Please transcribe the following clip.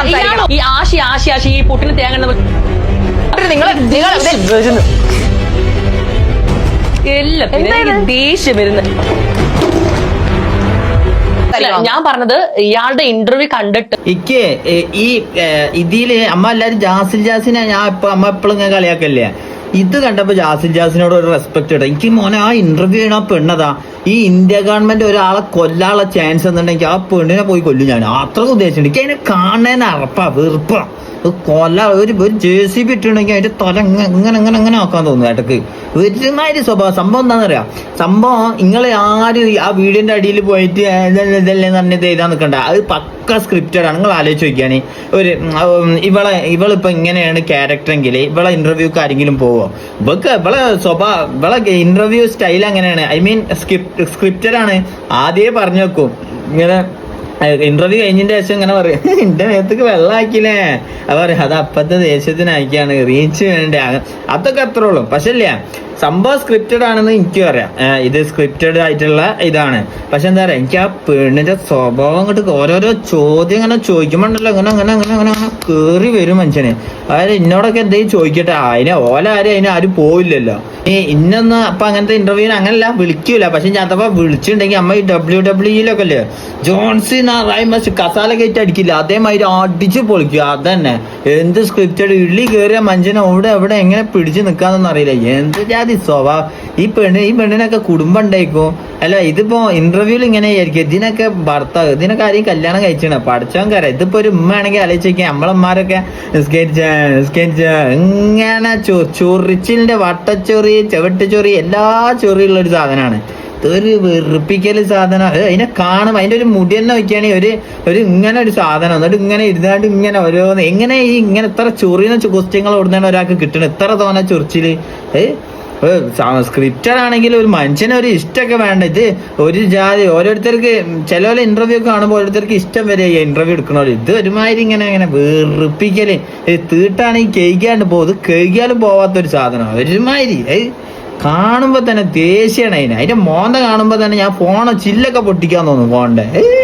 സംസാരിക്കണം. ഈ ആശി ആശി ആശി ഈ പുട്ടിന് തേങ്ങ നിങ്ങൾ നിങ്ങൾ വരുന്നു. എല്ലാം? എനിക്ക് ദേഷ്യം ഞാൻ പറഞ്ഞത് ഇയാളുടെ ഇന്റർവ്യൂ കണ്ടിട്ട്. ഇക്ക് ഈ ഇതിൽ അമ്മ എല്ലാരും ജാസിൽ ജാസിനെ ഞാൻ ഇപ്പൊ അമ്മ എപ്പോഴും കളിയാക്കല്ലേ? ഇത് കണ്ടപ്പോ ജാസിൻ ജാസിനോട് ഒരു റെസ്പെക്ട് ഇടാം എനിക്ക് മോനെ ആ ഇന്റർവ്യൂ ചെയ്യണ പെണ്ണതാ. ഈ ഇന്ത്യ ഗവൺമെന്റ് ഒരാളെ കൊല്ലാനുള്ള ചാൻസ് എന്നുണ്ടെങ്കിൽ ആ പെണ്ണിനെ പോയി കൊല്ലും ഞാൻ. അത്ര ഉദ്ദേശിച്ചിട്ടുണ്ട്. എനിക്ക് അതിനെ കാണാൻ അറപ്പാ വെറുപ്പാ. കൊല്ല ഒരു ഒരു ജെ സി ബി ഇട്ടുണ്ടെങ്കിൽ അതിന്റെ തല ഇങ്ങനെ ഇങ്ങനെ ഇങ്ങനെ ആക്കാൻ തോന്നുന്നു ഇടയ്ക്ക് ഒരുമാതിരി സ്വഭാവം. സംഭവം എന്താണെന്നറിയാം സംഭവം നിങ്ങൾ ആര് ആ വീടിന്റെ അടിയിൽ പോയിട്ട് ഇതല്ലേ തന്നെ എഴുതാൻ നിൽക്കണ്ട. അത് പക്ക സ്ക്രിപ്റ്റഡ് ആണ്. നിങ്ങൾ ആലോചിച്ച് നോക്കിയാണ് ഒരു ഇവളെ ഇവളിപ്പോ ഇങ്ങനെയാണ് ക്യാരക്ടർ എങ്കിൽ ഇവളെ ഇന്റർവ്യൂക്ക് ആരെങ്കിലും പോവോ? ഇവക്ക് ഇവളെ സ്വഭാവം ഇവളെ ഇന്റർവ്യൂ സ്റ്റൈൽ അങ്ങനെയാണ്. ഐ മീൻ സ്ക്രിപ്റ്റ് സ്ക്രിപ്റ്റഡ് ആണ്. ആദ്യമേ പറഞ്ഞു വെക്കും. ഇങ്ങനെ ഇന്റർവ്യൂ കഴിഞ്ഞിന്റെ ശേഷം ഇങ്ങനെ പറയും എന്റെ മേത്തേക്ക് വെള്ളമാക്കിയില്ലേ അത് പറയും അത് അപ്പത്തെ ദേശത്തിനയക്കാണ് റീച്ച് വേണ്ടേ? അതൊക്കെ അത്രേ ഉള്ളൂ. പക്ഷെ ഇല്ല സംഭവം സ്ക്രിപ്റ്റഡ് ആണെന്ന് എനിക്കും അറിയാം. ഇത് സ്ക്രിപ്റ്റഡ് ആയിട്ടുള്ള ഇതാണ്. പക്ഷെ എന്താ പറയാ എനിക്ക് ആ പെണ്ണിന്റെ സ്വഭാവം അങ്ങോട്ട് ഓരോരോ ചോദ്യം ഇങ്ങനെ ചോദിക്കുമ്പോണ്ടല്ലോ ഇങ്ങനെ അങ്ങനെ അങ്ങനെ അങ്ങനെ അങ്ങനെ കേറി വരും മനുഷ്യന്. അതായത് ഇന്നോടൊക്കെ എന്തെങ്കിലും ചോദിക്കട്ടെ അതിനെ ഓല ആരും അതിന് ആരും പോവില്ലല്ലോ. ഈ ഇന്നൊന്ന് അപ്പൊ അങ്ങനത്തെ ഇന്റർവ്യൂവിന് അങ്ങനല്ല വിളിക്കൂല. പക്ഷെ ഞാൻ അഥവാ വിളിച്ചിട്ടുണ്ടെങ്കിൽ അമ്മ ഈ ഡബ്ല്യു ഡബ്ല്യുയിലൊക്കെ അല്ലേ റൈമസ് കസാല കയറ്റി അടിക്കില്ല. അതേമാതിരി അടിച്ച് പൊളിക്കുക അതന്നെ. എന്ത് സ്ക്രിപ്റ്റഡ് ഇള്ളി കയറിയ മനുഷ്യനെ അവിടെ എവിടെ എങ്ങനെ പിടിച്ച് നിൽക്കാന്നൊന്നും അറിയില്ല. എന്ത് ജാതി സ്വഭാവം? ഈ പെണ്ണ് ഈ പെണ്ണിനൊക്കെ കുടുംബം ഉണ്ടായിക്കോ? അല്ല ഇതിപ്പോ ഇന്റർവ്യൂവിൽ ഇങ്ങനെ ആയിരിക്കും. ഇതിനൊക്കെ ഭർത്താവ് ഇതിനൊക്കെ ആരെയും കല്യാണം കഴിച്ചാണ്? പഠിച്ചവൻ കയറാം ഇതിപ്പോ ഒരു ഉമ്മയാണെങ്കിൽ ആലോചിക്കുക നമ്മളമ്മമാരൊക്കെ നിസ്കരിച്ച ഇങ്ങനെ ചൊറിച്ചിലിന്റെ വട്ടച്ചൊറി ചവിട്ടച്ചൊറി എല്ലാ ചൊറിയുള്ള ഒരു സാധനമാണ് ഇതൊരു വെറുപ്പിക്കൽ സാധനം. അതിനെ കാണും അതിന്റെ ഒരു മുടി തന്നെ നോക്കിയാണെങ്കിൽ ഒരു ഒരു ഇങ്ങനെ ഒരു സാധനം. എന്നിട്ട് ഇങ്ങനെ ഇരുന്നാണ്ട് ഇങ്ങനെ ഓരോ എങ്ങനെ ഈ ഇങ്ങനെ ഇത്ര ചൊറിയുന്ന ക്വസ്റ്റ്യങ്ങൾ ഓടുന്ന ഒരാൾക്ക് കിട്ടണം ഇത്ര തോന്ന ചൊറിച്ചിൽ? സ്ക്രിപ്റ്റർ ആണെങ്കിൽ ഒരു മനുഷ്യന് ഒരു ഇഷ്ടമൊക്കെ വേണ്ട. ഇത് ഒരു ജാതി ഓരോരുത്തർക്ക് ചില ഇന്റർവ്യൂ കാണുമ്പോൾ ഓരോരുത്തർക്ക് ഇഷ്ടം വരെ ഇന്റർവ്യൂ എടുക്കണോ ഇത് ഒരുമാതിരി ഇങ്ങനെ ഇങ്ങനെ വെറുപ്പിക്കൽ. തീട്ടാണെങ്കിൽ കഴിക്കാണ്ട് പോകും ഇത് പോവാത്ത ഒരു സാധനം. ഒരുമാതിരി. ഏയ് കാണുമ്പോ തന്നെ ദേഷ്യാണ് അതിന്. അതിന്റെ മോന്ത കാണുമ്പോ തന്നെ ഞാൻ ഫോണോ ചില്ലൊക്കെ പൊട്ടിക്കാൻ തോന്നുന്നു ഫോണിന്റെ ഏയ്.